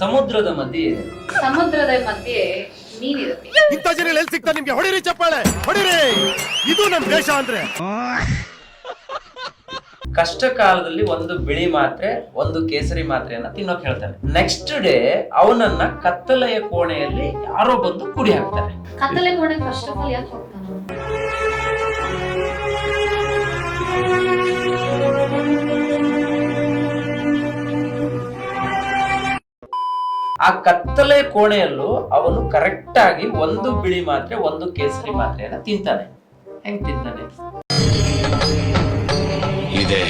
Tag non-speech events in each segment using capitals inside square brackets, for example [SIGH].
ಸಮುದ್ರದ ಮಧ್ಯೆ ಇದೆ. ಸಮುದ್ರದ ಮಧ್ಯೆ ನೀನಿರುತ್ತೆ ಇಂಥ ಜನ ಎಲ್ಲಿ ಸಿಗ್ತಾರೆ ನಿಮ್ಗೆ? ಹೊಡಿರಿ ಚಪ್ಪಾಳೆ ಹೊಡಿರಿ! ಇದು ನಮ್ಮ ದೇಶ ಅಂದ್ರೆ. ಕಷ್ಟ ಕಾಲದಲ್ಲಿ ಒಂದು ಬಿಳಿ ಮಾತ್ರೆ ಒಂದು ಕೇಸರಿ ಮಾತ್ರೆಯನ್ನ ತಿನ್ನೋಕ್ ಹೇಳ್ತಾನೆ ನೆಕ್ಸ್ಟ್ ಡೇ ಅವನನ್ನ ಕತ್ತಲೆಯ ಕೋಣೆಯಲ್ಲಿ ಯಾರೋ ಬಂದು ಕುಡಿ ಹಾಕ್ತಾರೆ ಕತ್ತಲೆ ಕೋಣೆ ಫಸ್ಟ್ ಆಫ್ ಆಲ್ ಯಾಕೆ ಆ ಕತ್ತಲೆ ಕೋಣೆಯಲ್ಲೂ ಅವನು ಕರೆಕ್ಟ್ ಆಗಿ ಒಂದು ಬಿಳಿ ಮಾತ್ರೆ ಒಂದು ಕೇಸರಿ ಮಾತ್ರೆಯನ್ನ ತಿಂತಾನೆ. ಹೆಂಗ್ ತಿಂತಾನೆ? ಇದೆ.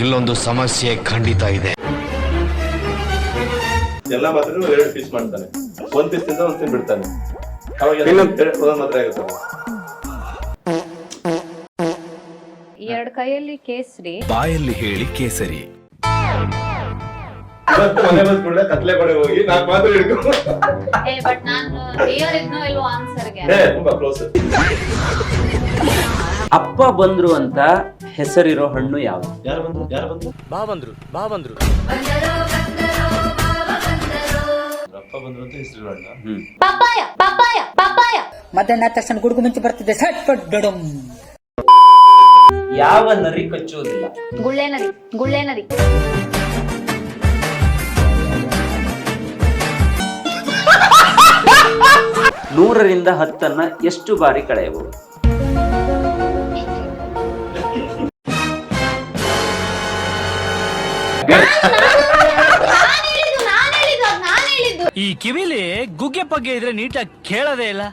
ಇಲ್ಲೊಂದು ಸಮಸ್ಯೆ ಖಂಡಿತ ಇದೆ. ಎಲ್ಲ ಮಾತ್ರ ಎರಡು ಪೀಸ್ ಮಾಡ್ತಾನೆ. ಒಂದ್ ಪೀಸ್ ತಿಂದ ಒಂದ್ ತಿನ್ ಬಿಡ್ತಾನೆ. ಅವಾಗ ಮಾತ್ರ ಆಗುತ್ತೆ ಎರಡ್ ಕೈಯಲ್ಲಿ ಕೇಸರಿ. ಬಾಯಲ್ಲಿ ಹೇಳಿ ಕೇಸರಿ. ಇವತ್ತು ಮನೆ ಬಂದ್ ಕೂಡಲೇ ಕತ್ಲೆ ಕಡೆ ಹೋಗಿ ನಾಲ್ಕು ಮಾತ್ರ ಹಿಡ್ಕೊಂಡು ಏ ಬಟ್ ನಾನು ಕ್ಲಿಯರ್ ಇದ್ನೋ ಇಲ್ವೋ ಆನ್ಸರ್ಗೆ? ಏ ತುಂಬಾ ಕ್ಲೋಸ್ ಅಪ್ಪ ಬಂದ್ರು ಅಂತ ಹೆಸರಿರೋ ಹಣ್ಣು ಯಾವುದು? ಯಾರು ಬಂದು ಯಾರು ಬಂದು ಬಾ ಬಂದ್ರು ಬಾ ಬಂದ್ರು. ಅಪ್ಪ ಬಂದ್ರು ಅಂತ ಹೆಸರು ಅಣ್ಣ ಹ್ಮ್. Papaya papaya papaya. ಮಧ್ಯಾಹ್ನ ತಕ್ಷಣ ಗುಡುಗು ಮುಂಚೆ ಬರ್ತಿದೆ. ಸಟ್ ಪಟ್ ಡಡಮ್ ಯಾವ ನರಿ ಕಚ್ಚೋದಿಲ್ಲ? ಗುಳ್ಳೆ ನದಿ ಗುಳ್ಳೆ ನದಿ ನೂರರಿಂದ ಹತ್ತನ್ನ ಎಷ್ಟು ಬಾರಿ ಕಳೆಯಬಹುದು? ಈ ಕಿವಿಲಿ ಗುಗ್ಗೆ ಪಗ್ಗೆ ಇದ್ರೆ ನೀಟಾಗಿ ಕೇಳೋದೇ ಇಲ್ಲ.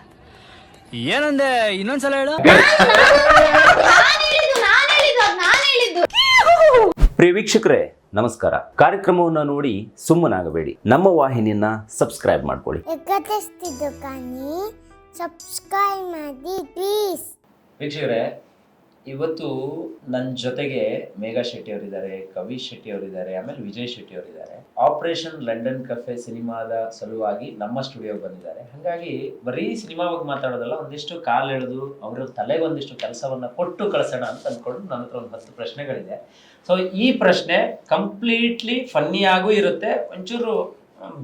ಏನಂದೆ? ಇನ್ನೊಂದ್ಸಲ ಹೇಳು. ಪ್ರಿಯ ವೀಕ್ಷಕರೇ ನಮಸ್ಕಾರ. ಕಾರ್ಯಕ್ರಮವನ್ನು ನೋಡಿ ಸುಮ್ಮನಾಗಬೇಡಿ. ನಮ್ಮ ವಾಹಿನಿಯನ್ನ ಸಬ್ಸ್ಕ್ರೈಬ್ ಮಾಡ್ಕೊಳ್ಳಿ. ಸಬ್ಸ್ಕ್ರೈಬ್ ಮಾಡಿ ಪ್ಲೀಸ್ ವೀಕ್ಷಕರೇ ಇವತ್ತು ನನ್ನ ಜೊತೆಗೆ ಮೇಘಾ ಶೆಟ್ಟಿ ಅವರಿದ್ದಾರೆ, ಕವಿ ಶೆಟ್ಟಿ ಅವರಿದ್ದಾರೆ, ಆಮೇಲೆ ವಿಜಯ್ ಶೆಟ್ಟಿ ಅವರಿದ್ದಾರೆ. ಆಪರೇಷನ್ ಲಂಡನ್ ಕಫೆ ಸಿನಿಮಾದ ಸಲುವಾಗಿ ನಮ್ಮ ಸ್ಟುಡಿಯೋಗೆ ಬಂದಿದ್ದಾರೆ. ಹಾಗಾಗಿ ಬರೀ ಸಿನಿಮಾ ಬಗ್ಗೆ ಮಾತಾಡೋದಲ್ಲ, ಒಂದಿಷ್ಟು ಕಾಲು ಎಳೆದು ಅವರ ತಲೆಗೆ ಒಂದಿಷ್ಟು ಕೆಲಸವನ್ನ ಕೊಟ್ಟು ಕಳಿಸೋಣ ಅಂತ ಅಂದ್ಕೊಂಡು ನನ್ನ ಹತ್ರ ಒಂದು ಹತ್ತು ಪ್ರಶ್ನೆಗಳಿದೆ. ಸೊ ಈ ಪ್ರಶ್ನೆ ಕಂಪ್ಲೀಟ್ಲಿ ಫನ್ನಿಯಾಗೂ ಇರುತ್ತೆ, ಒಂಚೂರು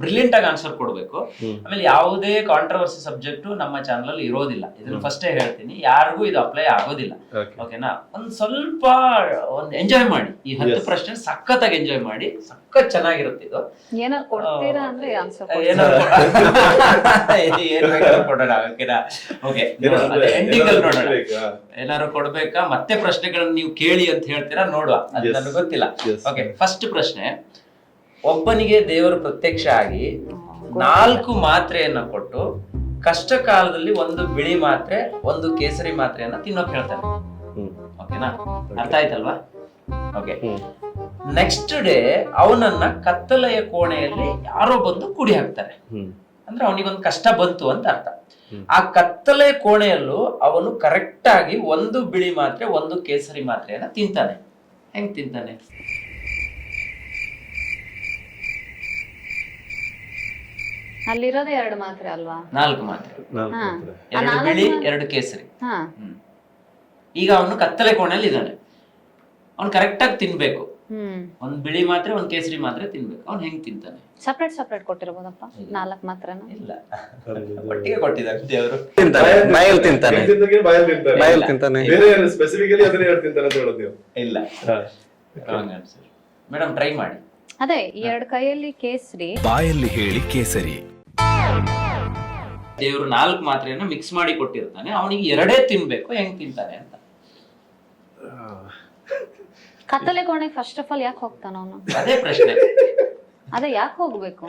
ಬ್ರಿಲಿಯಂಟ್ ಆಗಿ ಆನ್ಸರ್ ಕೊಡಬೇಕು. ಆಮೇಲೆ ಯಾವುದೇ ಕಾಂಟ್ರವರ್ಸಿ ಸಬ್ಜೆಕ್ಟ್ ನಮ್ಮ ಚಾನಲ್ ಅಲ್ಲಿ ಇರೋದಿಲ್ಲ. ಇದನ್ನ ಫಸ್ಟೇ ಹೇಳ್ತೀನಿ. ಯಾರಿಗೂ ಇದು ಅಪ್ಲೈ ಆಗೋದಿಲ್ಲ. ಓಕೆನಾ ಒಂದ್ ಸ್ವಲ್ಪ ಒಂದ್ ಎಂಜಾಯ್ ಮಾಡಿ. ಈ ಹತ್ತು. ಪ್ರಶ್ನೆ ಸಖತ್ತಾಗಿ ಎಂಜಾಯ್ ಮಾಡಿ. ಸಖತ್ ಚೆನ್ನಾಗಿರುತ್ತೆ ಇದು. ಏನಾದ್ರು ಕೊಡ್ತೀರಾ ಅಂದ್ರೆ ಆನ್ಸರ್ ಏನಾದ್ರು [LAUGHS] ಏನ್ ಬೇಕಾದ್ರೂ ಕೊಡೋಣ ಓಕೆನಾ ಓಕೆ ಎಂಡಿಂಗ್ ಅಲ್ಲಿ ನೋಡೋಣ. ಏನಾದ್ರು ಕೊಡ್ಬೇಕಾ? ಮತ್ತೆ ಪ್ರಶ್ನೆಗಳನ್ನ ನೀವು ಕೇಳಿ ಅಂತ ಹೇಳ್ತೀರಾ? ನೋಡುವ. ಅದು ನನಗೆ ಗೊತ್ತಿಲ್ಲ. ಓಕೆ ಫಸ್ಟ್ ಪ್ರಶ್ನೆ. ಒಬ್ಬನಿಗೆ ದೇವರು ಪ್ರತ್ಯಕ್ಷ ಆಗಿ ನಾಲ್ಕು ಮಾತ್ರೆಯನ್ನ ಕೊಟ್ಟು ಕಷ್ಟ ಕಾಲದಲ್ಲಿ ಒಂದು ಬಿಳಿ ಮಾತ್ರೆ ಒಂದು ಕೇಸರಿ ಮಾತ್ರೆಯನ್ನ ತಿನ್ನೋಕ್ ಹೇಳ್ತಾರೆ. ಓಕೆನಾ? ಅರ್ಥ ಆಯ್ತಲ್ವಾ? ಓಕೆ ನೆಕ್ಸ್ಟ್ ಡೇ ಅವನನ್ನ ಕತ್ತಲೆಯ ಕೋಣೆಯಲ್ಲಿ ಯಾರೋ ಬಂದು ಕುಡಿ ಹಾಕ್ತಾರೆ. ಅಂದ್ರೆ ಅವನಿಗೊಂದು ಕಷ್ಟ ಬಂತು ಅಂತ ಅರ್ಥ. ಆ ಕತ್ತಲೆ ಕೋಣೆಯಲ್ಲೂ ಅವನು ಕರೆಕ್ಟ್ ಆಗಿ ಒಂದು ಬಿಳಿ ಮಾತ್ರೆ ಒಂದು ಕೇಸರಿ ಮಾತ್ರೆಯನ್ನ ತಿಂತಾನೆ. ಹೆಂಗ್ ತಿಂತಾನೆ? ಅಲ್ಲಿರೋದೇ ಎರಡು ಮಾತ್ರ ಅಲ್ವಾ? ನಾಲ್ಕು ಮಾತ್ರೆ. ಹಾ. ಎರಡು ನಾಲ್ಕು ಬಿಳಿ ಎರಡು ಕೇಸರಿ. ಹಾ. ಹ್ಮ್. ಈಗ ಅವನು ಕತ್ತಲೆ ಕೋಣೆಯಲ್ಲಿ ಇದ್ದಾನೆ. ಅವ್ನು ಕರೆಕ್ಟ್ ಆಗಿ ತಿನ್ಬೇಕು. ಹ್ಮ್. ಒಂದ್ ಬಿಳಿ ಮಾತ್ರೆ ಒಂದ್ ಕೇಸರಿ ಮಾತ್ರ ತಿನ್ಬೇಕು. ಅವ್ನು ಹೆಂಗ್ ತಿಂತಾನೆ? ಸಪ್ರೇಟ್ ಸಪ್ರೇಟ್ ಕೊಟ್ಟಿರ್ಬೋದಪ್ಪ? ನಾಲ್ಕು ಮಾತ್ರೆನ? ಇಲ್ಲ. ಒಟ್ಟಿಗೆ ಕೊಟ್ಟಿದ್ದಾರೆ ದೇವರು. ಬಾಯಲ್ಲಿ ತಿಂತಾನೆ. ಬಾಯಲ್ಲಿ ತಿಂತಾನೆ. ಬಾಯಲ್ಲಿ ತಿಂತಾನೆ. ಬೇರೆ ಸ್ಪೆಸಿಫಿಕಲಿ ಅದನ್ನೇ ತಿಂತಾನೆ ಅಂತ ಹೇಳೋದು ನೀವು? ಇಲ್ಲ. ಮೇಡಮ್ ಟ್ರೈ ಮಾಡಿ. ಅದೇ ಎರಡು ಕೈಯಲ್ಲಿ ಕೇಸರಿ. ಬಾಯಲ್ಲಿ ಹೇಳಿ ಕೇಸರಿ. ದೇವರು ನಾಲ್ಕು ಮಾತ್ರೆಯನ್ನ ಮಿಕ್ಸ್ ಮಾಡಿ ಕೊಟ್ಟಿರ್ತಾನೆ. ಅವನಿಗೆ ಎರಡೇ ತಿನ್ಬೇಕು ಹೆಂಗ್ ತಿಂತಾನೆ ಅಂತ. ಕತ್ತಲೆ ಕೋಣೆ ಫಸ್ಟ್ ಆಫ್ ಆಲ್ ಯಾಕೆ ಹೋಗ್ತಾನ ಅವನು? ಅದೇ ಪ್ರಶ್ನೆ. ಅದೇ ಯಾಕೆ ಹೋಗ್ಬೇಕು?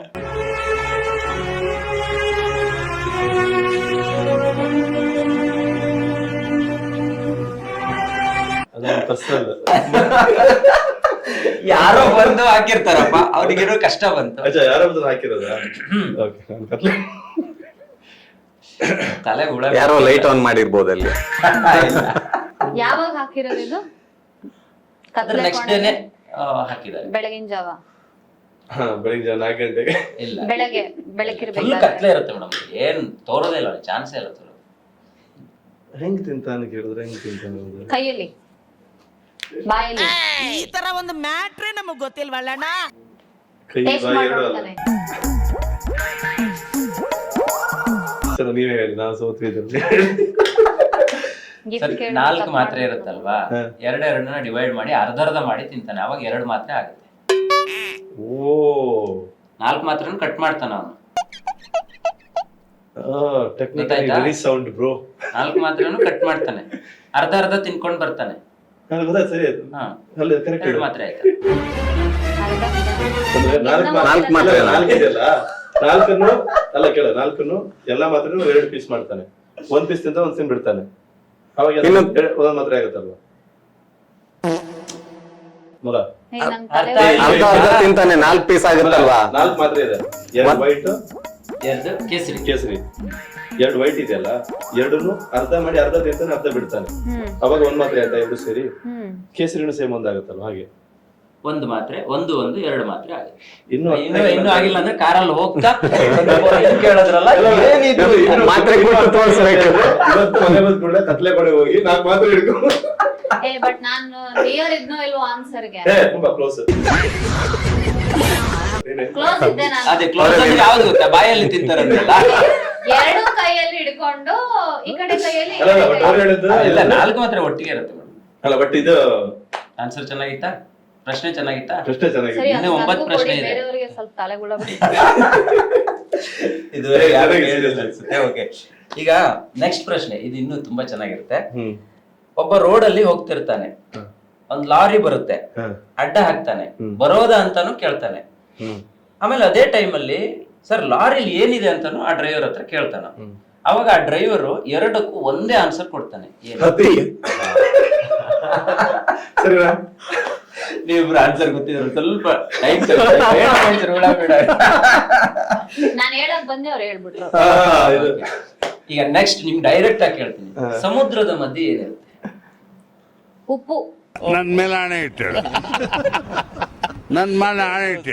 ಯಾರೋ ಬಂದು ಹಾಕಿರ್ತಾರಪ್ಪ. ಅವ್ರಿಗೇನೋ ಕಷ್ಟ ಬಂತು. ಯಾರೋ ಬಂದು ಹಾಕಿರೋದ? ಓಕೆ ತಲೆ ಹುಳ ಯಾರೋ ಲೈಟ್ ಆನ್ ಮಾಡಿರ್ಬೋದು ಅಲ್ಲಿ. [LAUGHS] ಯಾವಾಗ ಹಾಕಿರೋದು ಇದು? ನೆಕ್ಸ್ಟ್ ಡೇನೆ ಹಾಕಿದ್ದಾರೆ. ಬೆಳಗಿನ ಜಾವ? ಹಾ ಬೆಳಿಗ್ಗೆ ಜಾವ ನಾಲ್ಕು ಗಂಟೆಗೆ. ಇಲ್ಲ. ಬೆಳಗ್ಗೆ ಫುಲ್ ಬೆಳಕಿರ್ಬೇಕಾದ್ರೆ ಕತ್ಲೆ ಇರುತ್ತೆ ಮೇಡಮ್ ಏನ್ ತೋರೋದೇ ಇಲ್ಲ ಚಾನ್ಸೇ ಇಲ್ಲ ತೋರೋದು. ಹೆಂಗ್ ತಿಂತಾನೆ ಕೇಳಿದ್ರೆ ಹೆಂಗ್ ತಿಂತಾನೆ ಅವ್ನು? ಕೈಯಲ್ಲಿ? ಬಾಯಲ್ಲಿ? ಈ ತರ ಒಂದು ಮ್ಯಾಟ್ರೇ ನಮಗ್ ಗೊತ್ತಿಲ್ವಲ್ಲಣ್ಣ? ಕೈ ಟೇಸ್ಟ್ ಬಾಯಿ ಮಾಡ್ತಾನೆ ಸರ್ ನೀವೇ ಹೇಳಿ ನಾನು ಸೋತ್ವಿದ್ದೆ ಗಿಫ್ಟ್ ಸರ್ ನಾಲ್ಕು ಮಾತ್ರೆ ಇರುತ್ತಲ್ವಾ? ಎರಡೆರಡನ್ನ ಡಿವೈಡ್ ಮಾಡಿ ಅರ್ಧ ಅರ್ಧ ಮಾಡಿ ತಿಂತಾನೆ ಅವಾಗ ಎರಡು ಮಾತ್ರೆ ಆಗುತ್ತೆ. ಓ. ನಾಲ್ಕು ಮಾತ್ರೆನ ಕಟ್ ಮಾಡ್ತಾನೆ ಅವನು. ಟೆಕ್ನಿಕಲಿ ಗೊತ್ತಾಯ್ತಾ? ವೆರಿ ಸೌಂಡ್ ಬ್ರೋ ನಾಲ್ಕು ಮಾತ್ರೆನು ಕಟ್ ಮಾಡ್ತಾನೆ. ಅರ್ಧ ಅರ್ಧ ತಿನ್ಕೊಂಡ್ ಬರ್ತಾನೆ. ನನಗೆ ಗೊತ್ತಾಯ್ತು ಸರಿ ಆಯ್ತು. ಹಾ. ಅಲ್ಲ ಕರೆಕ್ಟ್ ಎರಡು ಮಾತ್ರೆ ಆಯ್ತು. ಅಂದ್ರೆ ನಾಲ್ಕು ನಾಲ್ಕು ಮಾತ್ರ ಮಾತ್ರೆ ನಾಲ್ಕು ಇದೆಯಲ್ಲ ನಾಲ್ಕನ್ನು ಅಲ್ಲ ಕೇಳ ನಾಲ್ಕನ್ನು ಎಲ್ಲಾ ಮಾತ್ರ ಎರಡು ಪೀಸ್ ಮಾಡ್ತಾನೆ. ಒಂದ್ ಪೀಸ್ ತಿಂತ ಒಂದ್ ಸಿಮ್ ಬಿಡ್ತಾನೆ ಅವಾಗ ಒಂದೊಂದ್ ಮಾತ್ರೆ ಆಗುತ್ತಲ್ವಾ. ಅರ್ಧ ಅರ್ಧ ತಿಂತಾನೆ ನಾಲ್ಕು ಪೀಸ್ ಆಗುತ್ತಲ್ವಾ? ನಾಲ್ಕು ಮಾತ್ರೆ ಇದೆ. ಎರಡು ವೈಟ್ ಎರಡು ಕೇಸರಿ. ಕೇಸರಿ. ಎರಡು ವೈಟ್ ಇದೆಯಲ್ಲ ಎರಡನ್ನು ಅರ್ಧ ಮಾಡಿ ಅರ್ಧ ತಿಂತಾನೆ ಅರ್ಧ ಬಿಡ್ತಾನೆ. ಅವಾಗ ಒಂದ್ ಮಾತ್ರೆ ಆಯ್ತಾ ಎರಡು ಸೇರಿ? ಕೇಸರಿನೂ ಸೇಮ್ ಒಂದಾಗತ್ತಲ್ವಾ? ಹಾಗೆ. ಒಂದು ಮಾತ್ರೆ ಒಂದು ಒಂದು ಎರಡು ಮಾತ್ರೆ ಆಗಿದೆ. ಇನ್ನು ಇನ್ನು ಇನ್ನು ಆಗಿಲ್ಲ ಅಂದ್ರೆ ಕಾರಲ್ಲಿ ಹೋಗ್ತಾ [LAUGHS] ಇದು ಕೇಳಿದ್ರಲ್ಲ? ಏನಿದು ಮಾತ್ರೆ ಕೊಟ್ಟು ತೋರಿಸ್ಬೇಕು. ಇವತ್ತು ಮನೆ ಬಂದ್ ಕೂಡಲೇ ಕತ್ಲೆ ಕಡೆ ಹೋಗಿ ನಾಲ್ಕು ಮಾತ್ರೆ ಹಿಡ್ಕೊಂಡು. ಏ ಬಟ್ ನಾನು ನಿಯರ್ ಇದ್ನೋ ಇಲ್ವೋ ಆನ್ಸರ್ಗೆ? ಏ ತುಂಬಾ ಕ್ಲೋಸ್ ಕ್ಲೋಸ್ ಇದ್ದೆ ನಾನು. ಅದೇ ಕ್ಲೋಸ್ ಅಂದ್ರೆ ಯಾವ್ದು ಗೊತ್ತಾ? ಬಾಯಲ್ಲಿ ತಿಂತಾರಂತಲ್ಲ. ಎರಡು ಕೈಯಲ್ಲಿ ಹಿಡ್ಕೊಂಡು ಈ ಕಡೆ ಕೈಯಲ್ಲಿ ಇಲ್ಲ ನಾಲ್ಕು ಮಾತ್ರ ಒಟ್ಟಿಗೆ ಇರುತ್ತೆ. ಅಲ್ಲ ಬಟ್ ಇದು ಆನ್ಸರ್ ಚೆನ್ನಾಗಿತ್ತಾ? ಪ್ರಶ್ನೆ ಚೆನ್ನಾಗಿತ್ತಾ? ಪ್ರಶ್ನೆ ಸರಿ ಚೆನ್ನಾಗಿದೆ ಇನ್ನೂ ಅದು ಒಂಬತ್ತು ನನ್ಗೂ ಪ್ರಶ್ನೆ ಕೊಡಿ, ಇದೆ. ಬೇರೆಯವ್ರಿಗೆ ಸ್ವಲ್ಪ ತಲೆಗುಳ ಬಿಡಿ ಇದುವರೆಗೆ ಯಾರು ಚೆನ್ನಾಗಿದೆ, ಕೇಳಿಲ್ಲ ಅನ್ಸುತ್ತೆ? ಓಕೆ ಈಗ ನೆಕ್ಸ್ಟ್ ಪ್ರಶ್ನೆ ಇದು ಇನ್ನೂ ತುಂಬಾ ಚೆನ್ನಾಗಿರುತ್ತೆ. ಹ್ಮ್. ಒಬ್ಬ ರೋಡ್ ಅಲ್ಲಿ ಹೋಗ್ತಿರ್ತಾನೆ ಒಂದ್ ಲಾರಿ ಬರುತ್ತೆ. ಹ. ಅಡ್ಡ ಹಾಕ್ತಾನೆ. ಬರೋದ ಬರೋದಾ ಅಂತಾನು ಕೇಳ್ತಾನೆ. ಹ್ಮ್. ಆಮೇಲೆ ಅದೇ ಟೈಮಲ್ಲಿ ಸರ್ ಲಾರಿಲಿ ಏನಿದೆ ಅಂತಾನು ಆ ಡ್ರೈವರ್ ಹತ್ರ ಕೇಳ್ತಾನ. ಹ್ಮ್. ಅವಾಗ ಆ ಡ್ರೈವರು ಎರಡಕ್ಕೂ ಒಂದೇ ಆನ್ಸರ್ ಕೊಡ್ತಾನೆ. ಏನು? ಹತ್ತಿ. ಸರಿನಾ? ನೀವಿಬ್ರು ಆನ್ಸರ್ ಗೊತ್ತಿದ್ರು ಸ್ವಲ್ಪ ಟೈಮ್ ನಾನು ಹೇಳಕ್ ಬಂದೆ ಅವ್ರು ಹೇಳ್ಬಿಟ್ರು. ಈಗ ನೆಕ್ಸ್ಟ್ ನಿಮ್ ಡೈರೆಕ್ಟ್ ಆಗಿ ಕೇಳ್ತೀನಿ. ಸಮುದ್ರದ ಮಧ್ಯೆ ಏನಿರುತ್ತೆ ಉಪ್ಪು. ನನ್ ಮೇಲೆ ಆಣೆ ಇಟ್ಟು ನನ್ ಮೇಲೆ ಆಣೆ ಇಟ್ಟು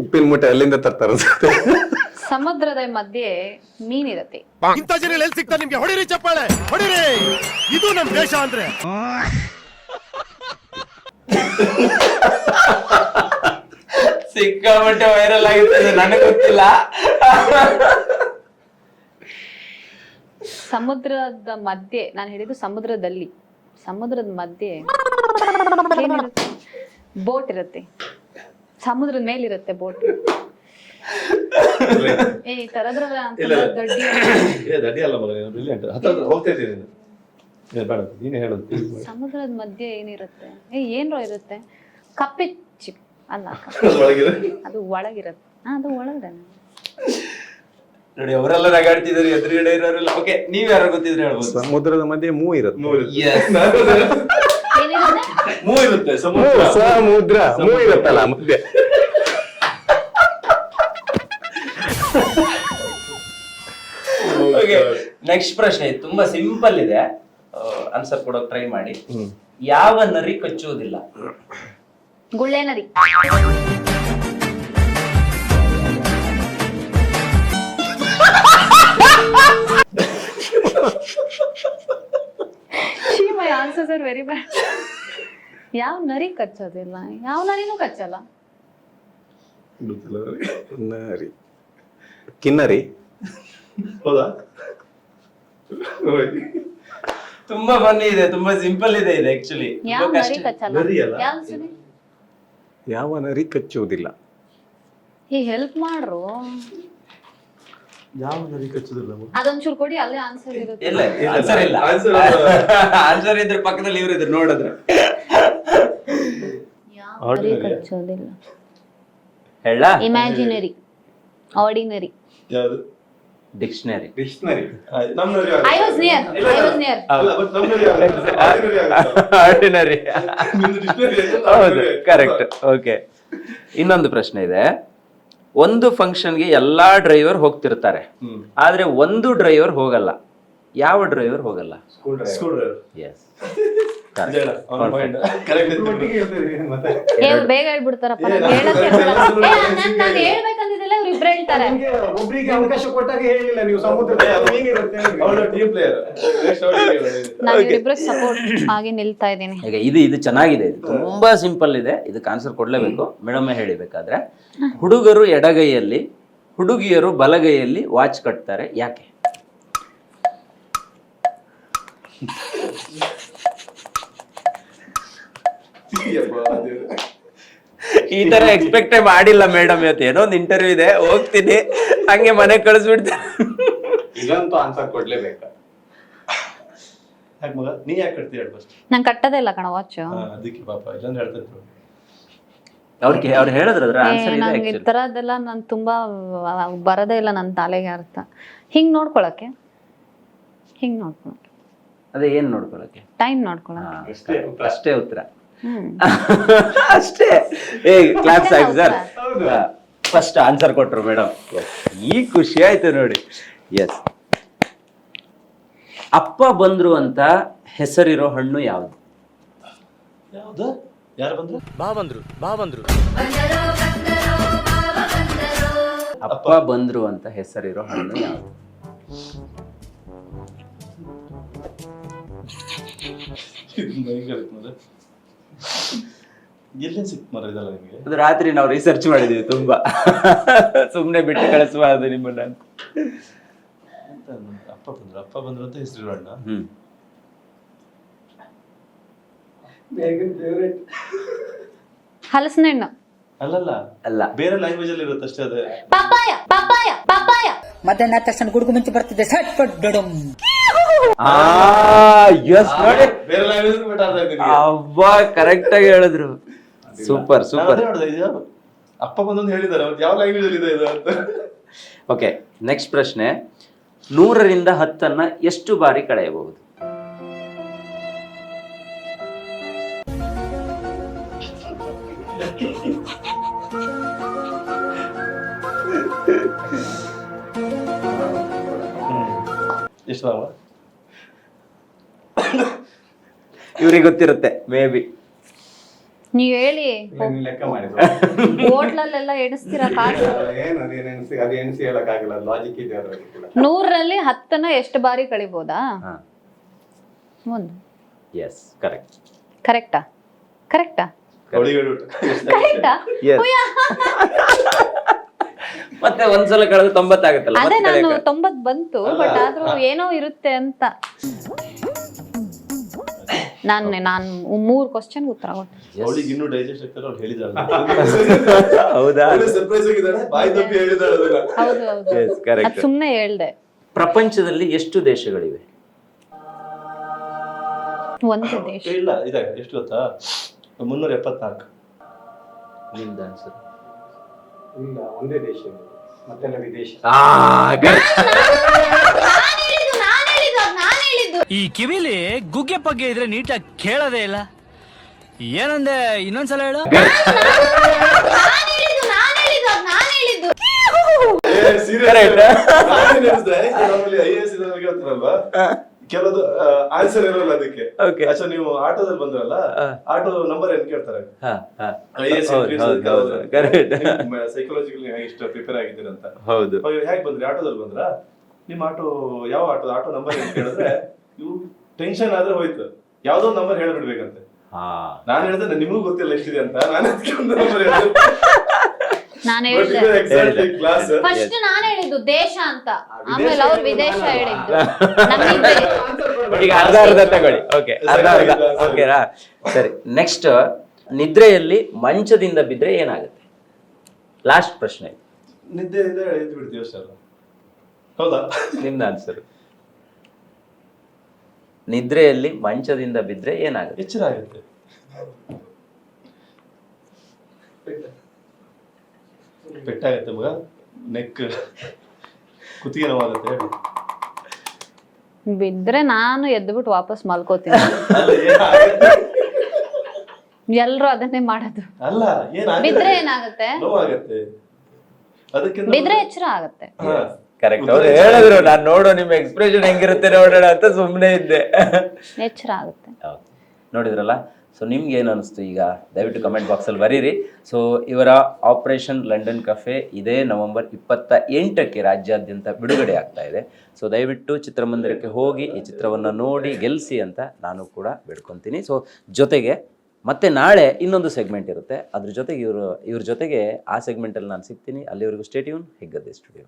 ಉಪ್ಪಿನ ಮೂಟೆ ಅಲ್ಲಿಂದ ತರ್ತಾರ. ಸಮುದ್ರದ ಮಧ್ಯೆ ಮೀನಿರತ್ತೆ. ಇಂಥ ಜನ ಎಲ್ಲಿ ಸಿಗ್ತಾರೆ ನಿಮ್ಗೆ? ಹೊಡಿರಿ ಚಪ್ಪಾಳೆ. ಹೊಡಿರಿ. ಇದು ನಮ್ ದೇಶ ಅಂದ್ರೆ. ಸಿಕ್ಕಾಪಟ್ಟೆ ವೈರಲ್ ಆಗಿರ್ತದೆ ನನಗೆ ಗೊತ್ತಿಲ್ಲ. ಸಮುದ್ರದ ಮಧ್ಯೆ ನಾನು ಹೇಳಿದ್ದು ಸಮುದ್ರದಲ್ಲಿ. ಸಮುದ್ರದ ಮಧ್ಯೆ [LAUGHS] ಬೋಟ್ ಇರುತ್ತೆ. ಸಮುದ್ರದ ಮೇಲಿರುತ್ತೆ ಬೋಟ್. ದೊಡ್ಡಿ ಅಲ್ಲ. ಮಗ ನೀನು ಬ್ರಿಲಿಯಂಟ್ ಹತ್ರ ಹೋಗ್ತಾ ಇದ್ದೀನಿ ನೀನು. ಏ, ಬೇಡ ನೀನೇ ಹೇಳೋದು please ಮಾಡು. ಸಮುದ್ರದ ಮಧ್ಯೆ ಏನಿರುತ್ತೆ? ಏ ಏನ್ರೋ ಇರುತ್ತೆ? ಕಪ್ಪೆ ಚಿಪ್ ಅಲ್ಲ ಕಪ್ಪೆ. ಒಳಗಿರು. ಅದು ಒಳಗಿರುತ್ತೆ ಹಾ ಅದು ಒಳಗಡೆ. ನೋಡಿ ಅವರೆಲ್ಲ ನಗಾಡ್ತಿದ್ದಾರೆ ಎದುರುಗಡೆ ಇರೋರೆಲ್ಲ. ಓಕೆ ನೀವ್ ಯಾರು ಗೊತ್ತಿದ್ರೆ ಹೇಳ್ಬೋದು. ಸಮುದ್ರದ ಮಧ್ಯೆ ಮೂ ಇರುತ್ತೆ. ಮೂರು ಇರುತ್ತೆ. Yes. [LAUGHS] ಏನಿರುತ್ತೆ? ಮೂವ್ ಇರುತ್ತೆ ಮೂ, ಸಮುದ್ರ ಸಮುದ್ರ. ಮೂ ಇರುತ್ತಲ್ಲ ಮಧ್ಯೆ. ನೆಕ್ಸ್ಟ್ ಪ್ರಶ್ನೆ ಇದು ತುಂಬಾ ಸಿಂಪಲ್ ಇದೆ. ಆನ್ಸರ್ ಕೊಡೋಕೆ ಟ್ರೈ ಮಾಡಿ. ಯಾವ ನರಿ ಕಚ್ಚುವುದಿಲ್ಲ? ಗುಳ್ಳೆ ನರಿ. My answers are very bad ಯಾವ ನರಿ ಕಚ್ಚೋದಿಲ್ಲ? ಯಾವ ನರಿನೂ ಕಚ್ಚಲ್ಲ. ನರಿ. ಕಿನ್ನರಿ. ಹೌದಾ. ತುಂಬಾ ಫನ್ನಿ ಇದೆ ತುಂಬಾ ಸಿಂಪಲ್ ಇದೆ ಇದು ಆಕ್ಚುಲಿ ಯಾವ ನರಿ ಕಚ್ಚಲ್ಲ? ನರಿ ಅಲ್ಲ? ಯಾವ ನರಿ ಕಚ್ಚುವುದಿಲ್ಲ. ಈ ಹೆಲ್ಪ್ ಮಾಡ್ರು. ಯಾವ ನರಿ ಕಚ್ಚುದಿಲ್ಲ ಮಗ? ಅದೊಂಚೂರು ಕೊಡಿ ಅಲ್ಲೇ ಆನ್ಸರ್ ಇರುತ್ತೆ. ಇಲ್ಲ ಆನ್ಸರ್ ಇಲ್ಲ. Answer ಇಲ್ಲ. ಆನ್ಸರ್ [LAUGHS] ಇದ್ರ ಪಕ್ಕದಲ್ಲಿ ಇವ್ರು ಇದ್ರು ನೋಡಿದ್ರೆ. ಯಾವ ನರಿ Ordinary. ಕಚ್ಚೋದಿಲ್ಲ ಹೇಳ. ಇಮ್ಯಾಜಿನರಿ ಆರ್ಡಿನರಿ ಯಾವ್ದು? ಡಿಕ್ಷನರಿ ಡಿಕ್ಷನರಿ ಅಲ್ಲ ಆಗುತ್ತೆ. ಆಗುತ್ತೆ. ಆರ್ಡಿನರಿ ನಿಮ್ದು ಆಯ್ತು, ಹೌದು ಆಯ್ತು. ಕರೆಕ್ಟ್ ಓಕೆ ಇನ್ನೊಂದು ಪ್ರಶ್ನೆ ಇದೆ. ಒಂದು ಫಂಕ್ಷನ್ಗೆ ಎಲ್ಲಾ ಡ್ರೈವರ್ ಹೋಗ್ತಿರ್ತಾರೆ. ಹ್ಮ್. ಆದ್ರೆ ಒಂದು ಡ್ರೈವರ್ ಹೋಗಲ್ಲ. ಯಾವ ಡ್ರೈವರ್ ಹೋಗಲ್ಲ? ಸ್ಕೂಲ್ ಡ್ರೈವರ್ ಎಸ್ ಏ ಬೇಗ ಹೇಳ್ಬಿಡ್ತಾರಪ್ಪ ಏ, ನಂಗ್ ನಾನು ಹೇಳಕ್ಕೆ ಬರಲ್ಲ. ನಾನು ಏ, ನಾನ್- ನಾನ್ ಹೇಳ್ಬೇಕಂದಿದ್ದೆಲ್ಲ ಇವ್ರು ಇಬ್ರು ಹೇಳ್ತಾರೆ. ಒಬ್ರಿಗೆ ಅವಕಾಶ ಕೊಟ್ಟಾಗ ಹೇಳಿಲ್ಲ ನೀವು ಸಮುದ್ರ ಅವಳು ಟೀಮ್ ಪ್ಲೇಯರ್ ನಾನು ಇವರಿಬ್ರು ಸಪೋರ್ಟ್ ಆಗಿ ನಿಲ್ತಾ ಇದ್ದೀನಿ. ಈಗ ಇದು ಇದು ಚೆನ್ನಾಗಿದೆ. ಇದು ತುಂಬಾ ಸಿಂಪಲ್ ಇದೆ. ಇದಕ್ಕೆ ಆನ್ಸರ್ ಕೊಡ್ಲೇಬೇಕು. ಮೇಡಮ್ ಹೇಳಿಬೇಕಾದ್ರೆ ಹುಡುಗರು ಎಡಗೈಯಲ್ಲಿ ಹುಡುಗಿಯರು ಬಲಗೈಯಲ್ಲಿ ವಾಚ್ ಕಟ್ತಾರೆ. ಯಾಕೆ? ಈ ತರ ಎಕ್ಸ್ಪೆಕ್ಟೇ ಮಾಡಿಲ್ಲ ಮೇಡಮ್ ಇವತ್ತು. ಏನೋ ಒಂದು ಇಂಟರ್ವ್ಯೂ ಇದೆ ಹೋಗ್ತೀನಿ. ಹಂಗೆ ಮನೆಗೆ ಕಳಿಸ್ಬಿಡ್ತೀನಿ ಇದಂತೂ ಆನ್ಸರ್ ಕೊಡ್ಲೇಬೇಕು? ಯಾಕೆ ಮಗ? ನೀ ಯಾಕೆ ಕಟ್ತೀಯ ಹೇಳು ಫಸ್ಟ್ ನಂಗೆ ಕಟ್ಟದೇ ಇಲ್ಲ ಕಣ ವಾಚ್ ಅದಕ್ಕೆ ಪಾಪ ಇಲ್ಲಾಂದ್ರೆ ಹೇಳ್ತಾ ಇದ್ರು ಅವ್ರಿಗೆ ಅವ್ರು ಹೇಳಿದ್ರ ಆನ್ಸರ್ ಇದೆ ನಂಗೆ ಈ actually. ತರದೆಲ್ಲ ನನ್ ತುಂಬಾ ಬರದೇ ಇಲ್ಲ ನನ್ನ ತಲೆಗೆ ಅರ್ಥ. ಹಿಂಗ್ ನೋಡ್ಕೊಳಕ್ಕೆ? ಹಿಂಗ್ ನೋಡ್ಕೊಳಕ್ಕೆ. ಅದೇ ಏನ್ ನೋಡ್ಕೊಳಕ್ಕೆ ಟೈಮ್ ನೋಡ್ಕೊಳಕ್ಕೆ ಹಾ, ಅಷ್ಟೇ ಉತ್ತರ. ಅಷ್ಟೇ [LAUGHS] ಏ ಕ್ಲಾಸ್ ಆಗಿ ಸರ್. ಫಸ್ಟ್ ಆನ್ಸರ್ ಕೊಟ್ರು ಮೇಡಮ್ ಈ ಖುಷಿ ಆಯ್ತು ನೋಡಿ. ಎಸ್ ಅಪ್ಪ ಬಂದ್ರು ಅಂತ ಹೆಸರಿರೋ ಹಣ್ಣು ಯಾವುದು? ಯಾವ್ದು? ಯಾರು ಬಂದ್ರು? ಬಾ ಬಂದ್ರು ಬಾ ಬಂದ್ರು. ಅಪ್ಪ ಬಂದ್ರು ಅಂತ ಹೆಸರಿರೋ ಹಣ್ಣು ಯಾವುದು? ಮರ ಇದಲ್ಲ ನಿಮಗೆ? ಅದು ರಾತ್ರಿ ನಾವು ರಿಸರ್ಚ್ ಮಾಡಿದೀವಿ ತುಂಬಾ. ಸುಮ್ನೆ ಬಿಟ್ಟು ಕಳಿಸಬಾರದು ನಿಮ್ಮನ್ನ ಅಂತ. ಅಪ್ಪ ಬಂದ್ರು? ಅಪ್ಪ ಬಂದ್ರು ಅಂತ ಹೆಸರು ಅಣ್ಣ ಹ್ಮ್. ಹಲಸಿನ ಹಣ್ಣು ಅಲ್ಲಲ್ಲ ಅಲ್ಲ. ಬೇರೆ ಲ್ಯಾಂಗ್ವೇಜ್ ಅಲ್ಲಿ ಇರುತ್ತೆ ಅಷ್ಟೇ ಅದೇ. Papaya papaya papaya. ಮಧ್ಯಾಹ್ನ ಆದ ತಕ್ಷಣ ಗುಡುಗು ಮುಂಚೆ ಬರ್ತಿದ್ದೆ ಸಟ್ ಪಟ್ ಡಡಮ್ ಅಬ್ಬಾ ಕರೆಕ್ಟ್ ಆಗಿ ಹೇಳಿದ್ರು. ಸೂಪರ್ ಸೂಪರ್ ಅಪ್ಪ ಬಂದೊಂದು ಹೇಳಿದಾರೆ ಯಾವ ಲ್ಯಾಂಗ್ವೇಜ್ ಅಲ್ಲಿ ಇದೆ ಇದು ಅಂತ. ಓಕೆ ನೆಕ್ಸ್ಟ್ ಪ್ರಶ್ನೆ. ನೂರರಿಂದ ಹತ್ತನ್ನ ಎಷ್ಟು ಬಾರಿ ಕಳೆಯಬಹುದು? ಎಷ್ಟು ಇವ್ರಿಗೆ ಗೊತ್ತಿರುತ್ತೆ ಮೇ ಬಿ ನೀವ್ ಹೇಳಿ. ಲೆಕ್ಕ ಮಾಡಿದ್ರು? ಹೋಟ್ಲಲ್ಲೆಲ್ಲ ಎಣಿಸ್ತೀರಾ ಕಾಸು? ಏನು ಅದೇನು ಎಣಿಸಿ ಅದು ಎಣಿಸಿ ಹೇಳಕ್ಕಾಗಲ್ಲ ಲಾಜಿಕ್ ಇದೆ ಅದರಲ್ಲಿ ಕೂಡ. ನೂರಲ್ಲಿ ಹತ್ತನ್ನ ಎಷ್ಟು ಬಾರಿ ಕಳಿಬೋದಾ? ಹಾ. ಒಂದು. Yes correct? ಕರೆಕ್ಟಾ? ಕರೆಕ್ಟಾ ಕರೆಕ್ಟಾ? Yes. ಮತ್ತೆ ಒಂದ್ಸಲ ಕಳೆದು ತೊಂಬತ್ತಾಗತ್ತಲ್ಲ ಅದೇ ಮತ್ತೆ ನಾನು ತೊಂಬತ್ ಬಂತು ಬಟ್ ಆದ್ರೂ ಏನೋ ಇರುತ್ತೆ ಅಂತ. ನಾನು ನಾನು ಮೂರು ಕ್ವಶನ್ ಉತ್ತರ ಕೊಟ್ಟೆ ಅವಳಿಗೆ ಇನ್ನೂ ಡೈಜೆಸ್ಟ್ ಆಗ್ತಾರೆ ಅವ್ಳು ಹೇಳಿದಾಳೆ. [LAUGHS] ಹೌದಾ? ಸರ್ಪ್ರೈಸ್ ಆಗಿದ್ದಾಳೆ ಬಾಯಿ ತಪ್ಪಿ ಹೇಳಿದಾಳೆ ಅದನ್ನ. ಹೌದು ಹೌದು. Yes, correct. ಅದ್ ಸುಮ್ನೆ ಹೇಳ್ದೆ. ಪ್ರಪಂಚದಲ್ಲಿ ಎಷ್ಟು ದೇಶಗಳಿವೆ? ಒಂದು ದೇಶ. ಇಲ್ಲ ಇದೆ. ಎಷ್ಟು ಗೊತ್ತಾ? ಮುನ್ನೂರ ಎಪ್ಪತ್ನಾಲ್ಕು. ನಿಮ್ದು ಆನ್ಸರ್ ಇಲ್ಲ ಒಂದೇ ದೇಶ. ಮತ್ತೆಲ್ಲ ವಿದೇಶ [LAUGHS] ಈ ಕಿವಿಲಿ ಗುಗ್ಗೆ ಪಗ್ಗೆ ಇದ್ರೆ ನೀಟಾಗಿ ಕೇಳೋದೇ ಇಲ್ಲ. ಏನಂದೆ ಇನ್ನೊಂದ್ಸಲ ಹೇಳು. ಕೆಲವೊಂದು ಆನ್ಸರ್ ಇರೋಲ್ಲ ಅದಕ್ಕೆ. ಅಚ್ಚಾ ನೀವು ಆಟೋದಲ್ಲಿ ಬಂದ್ರಲ್ಲ ಆಟೋ ನಂಬರ್ ಏನ್ ಕೇಳ್ತಾರೆ? ಹೌದು, ಹೌದು, ಹೌದು. ಸೈಕಾಲಜಿಕಲಿ ಇಷ್ಟ ಪ್ರಿಪೇರ್ ಆಗಿದ್ದೀರಂತ ಹೌದು. ಹೇಗೆ ಹೇಗ್ ಬಂದ್ರಿ? ಆಟೋದಲ್ಲಿ ಬಂದ್ರ? ನಿಮ್ಮ ಆಟೋ ಯಾವ ಆಟೋ ಆಟೋ ನಂಬರ್ ಏನ್ ಕೇಳಿದ್ರೆ ಇವು ಟೆನ್ಷನ್ ಆದ್ರೆ ಹೋಯ್ತು. ಯಾವ್ದೋ ನಂಬರ್ ಹೇಳ್ಬಿಡ್ಬೇಕಂತೆ. ಹಾ. ನಾನ್ ಹೇಳಿದ್ರೆ ನಿಮಗೂ ಗೊತ್ತಿಲ್ಲ ಎಷ್ಟಿದೆ ಅಂತ. ನಾನು ನಾನು ಹೇಳ್ದೆ. ಕ್ಲಾಸ್ ಫಸ್ಟ್ ನಾನು ಹೇಳಿದ್ದು ದೇಶ ಅಂತ. ಆಮೇಲೆ ಅವ್ರು ವಿದೇಶ ಹೇಳಿದ್ದು. [LAUGHS] ನಮಗೆ ಈಗ ಅರ್ಧ ಅರ್ಧ ತಗೊಳ್ಳಿ. ಓಕೆ ಅರ್ಧ ಅರ್ಧ. ಸರಿ, ಸರಿ. ಓಕೆನಾ ಸರಿ. ನೆಕ್ಸ್ಟ್ ನಿದ್ರೆಯಲ್ಲಿ ಮಂಚದಿಂದ ಬಿದ್ರೆ ಏನಾಗುತ್ತೆ? ಲಾಸ್ಟ್ ಪ್ರಶ್ನೆ. ನಿದ್ದೆಯಿಂದ ಎದ್ದು ಬಿಡ್ತೀವಿ ಸರ್. ಹೌದಾ? ನಿಮ್ದು ಆನ್ಸರ್ ನಿದ್ರೆಯಲ್ಲಿ ಮಂಚದಿಂದ ಬಿದ್ರೆ ಏನಾಗುತ್ತೆ? ಎಚ್ಚರ ಆಗುತ್ತೆ. ಪೆಟ್ಟಾಗತ್ತೆ ಮಗ. ನೆಕ್. ಕುತ್ತಿಗೆ ನೋವಾಗುತ್ತೆ ಬಿದ್ರೆ ನಾನು ಎದ್ಬಿಟ್ಟು ವಾಪಸ್ ಮಲ್ಕೋತೀನಿ. ಎಲ್ರು ಅದನ್ನೇ ಮಾಡೋದು. ಅಲ್ಲ ಏನಾಗುತ್ತೆ? ಬಿದ್ರೆ ಏನಾಗುತ್ತೆ? ನೋವಾಗತ್ತೆ. ಬಿದ್ರೆ ಎಚ್ಚರ ಆಗುತ್ತೆ. ಕರೆಕ್ಟ್ ಅವ್ರು ಹೇಳಿದ್ರು ನಾನು ನೋಡು ನಿಮ್ಮ ಎಕ್ಸ್ಪ್ರೆಷನ್ ಹೆಂಗಿರುತ್ತೆ ನೋಡೋಣ ಅಂತ ಸುಮ್ಮನೆ ಇದ್ದೆ. ನೇಚರ್ ಆಗುತ್ತೆ. ನೋಡಿದ್ರಲ್ಲ? ಸೊ ನಿಮ್ಗೆ ಏನು ಅನಿಸ್ತು ಈಗ? ದಯವಿಟ್ಟು ಕಮೆಂಟ್ ಬಾಕ್ಸಲ್ಲಿ ಬರೀರಿ. ಸೊ ಇವರ ಆಪರೇಷನ್ ಲಂಡನ್ ಕಫೆ ಇದೇ ನವೆಂಬರ್ ಇಪ್ಪತ್ತ ಎಂಟಕ್ಕೆ ರಾಜ್ಯಾದ್ಯಂತ ಬಿಡುಗಡೆ ಆಗ್ತಾ ಇದೆ. ಸೊ ದಯವಿಟ್ಟು ಚಿತ್ರಮಂದಿರಕ್ಕೆ ಹೋಗಿ ಈ ಚಿತ್ರವನ್ನು ನೋಡಿ ಗೆಲ್ಲಿಸಿ ಅಂತ ನಾನು ಕೂಡ ಬಿಡ್ಕೊತೀನಿ. ಸೊ ಜೊತೆಗೆ ಮತ್ತೆ ನಾಳೆ ಇನ್ನೊಂದು ಸೆಗ್ಮೆಂಟ್ ಇರುತ್ತೆ. ಅದ್ರ ಜೊತೆಗೆ ಇವರು ಇವ್ರ ಜೊತೆಗೆ ಆ ಸೆಗ್ಮೆಂಟಲ್ಲಿ ನಾನು ಸಿಗ್ತೀನಿ. ಅಲ್ಲಿವರೆಗೂ ಸ್ಟೇಟ್ಯೂನ್ ಹೆಗ್ಗದ್ದೆ ಸ್ಟುಡಿಯೋ